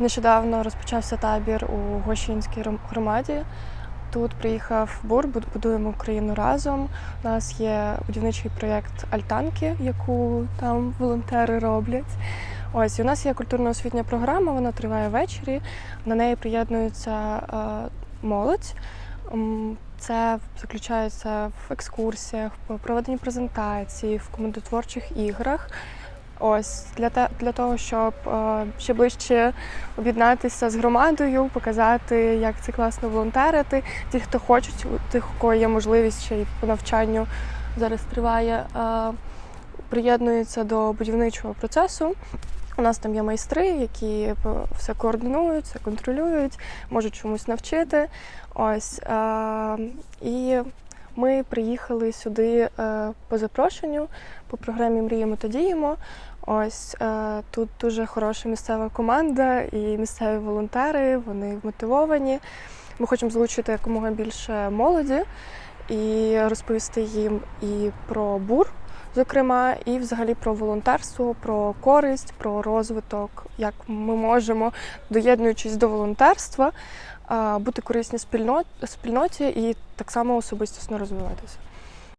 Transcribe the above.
Нещодавно розпочався табір у Гощинській громаді. Тут приїхав БУР, будуємо Україну разом. У нас є будівничий проєкт Альтанки, яку там волонтери роблять. Ось і у нас є культурно-освітня програма, вона триває ввечері. На неї приєднується е, молодь. Це заключається в екскурсіях, в проведенні презентацій, в командотворчих іграх. Ось для те, для того, щоб е, ще ближче об'єднатися з громадою, показати, як це класно волонтерити. Ті, хто хочуть, тих, у кого є можливість ще й по навчанню зараз триває, е, приєднуються до будівничого процесу. У нас там є майстри, які все координують, все контролюють, можуть чомусь навчити. Ось е, і ми приїхали сюди е, по запрошенню по програмі Мріємо та діємо. Ось е, тут дуже хороша місцева команда і місцеві волонтери, вони мотивовані. Ми хочемо залучити якомога більше молоді і розповісти їм і про бур, зокрема, і взагалі про волонтерство, про користь, про розвиток, як ми можемо, доєднуючись до волонтерства, бути корисні спільно- спільноті і так само особистісно розвиватися.